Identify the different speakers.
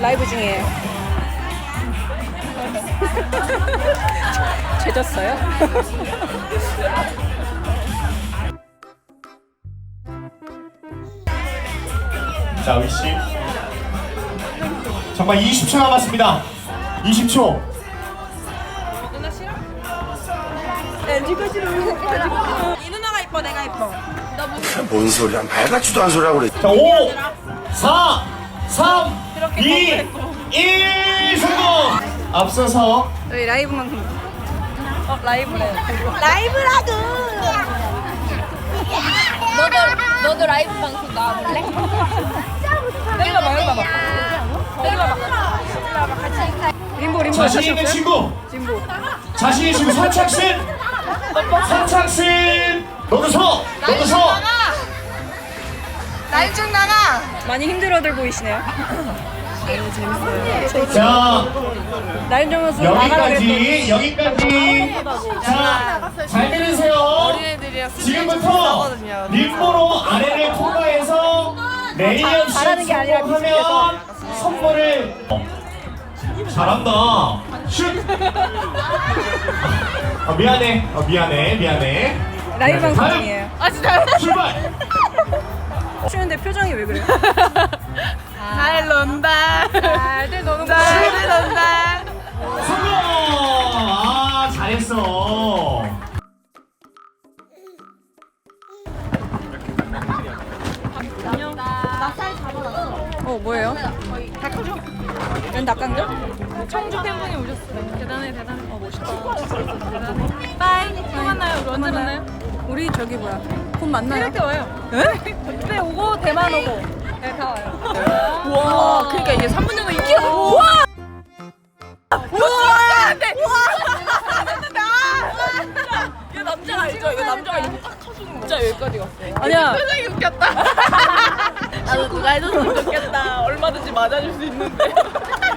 Speaker 1: 라이브 중이에요. 죄졌어요?
Speaker 2: 자, 위씨. 정말 20초 남았습니다. 20초.
Speaker 1: 이 누나가 이뻐, 내가 이뻐.
Speaker 3: 뭔 소리야? 말 같지도 않은 소리 하고 그래.
Speaker 2: 자, 5, 4, 3, 2, 1, 성공! 앞서서
Speaker 1: 저희 라이브 만큼. 어, 라이브래. 라이브라고!
Speaker 4: 너도 너도 라이브 방송 나와볼래?
Speaker 1: 봐봐, 여기 봐봐. 여기 봐봐. 림보, 림보.
Speaker 2: 자신 있는. 친구,
Speaker 1: 림보.
Speaker 2: 자신 있는 친구 선착순, 선착순. 너도 서, 너도 서.
Speaker 4: 라이브 좀 나가.
Speaker 1: 많이 힘들어들 보이시네요.
Speaker 2: 자,
Speaker 1: 나가라 그랬더니.
Speaker 2: 여기까지, 여기까지. 자, 잘 들으세요. 지금부터 림보로 아래를 통과해서
Speaker 1: 잘하는 게 아니라
Speaker 2: 하면 선물을 어, 잘한다. 슛. 아, 미안해. 어, 미안해. 미안해.
Speaker 1: 라이브 방송
Speaker 2: 다음.
Speaker 1: 중이에요.
Speaker 4: 아 진짜.
Speaker 2: 출발.
Speaker 1: 추는데 표정이 왜 그래요?
Speaker 4: 잘 논다.
Speaker 1: 잘들 노는 거.
Speaker 4: 잘 논다.
Speaker 2: 성공. 아, 잘했어.
Speaker 1: 어, 뭐예요? 닭강정? 웬 닭강정?
Speaker 4: 청주 팬분이 오셨어요. 대단해 대단해. 어 멋있다. 대단해. 빠이. 또 만나요. 우리 언제 만나요?
Speaker 1: 우리 저기 뭐야? 곧 만나요?
Speaker 4: 이렇게 와요.
Speaker 1: 에?
Speaker 4: 그때 오고 대만 오고. 네, 다 와요.
Speaker 1: 와,
Speaker 4: 그러니까 이게 3분 정도 인기가 우와! 우와! 안 돼! 우와! 이거 남자가 알죠? 이거 남자가 이거 딱 쳐주는 거. 진짜 여기까지 갔어요.
Speaker 1: 아니야.
Speaker 4: 표정이 웃겼다. 나도 누가 해줬으면 좋겠다. 얼마든지 맞아줄 수 있는데.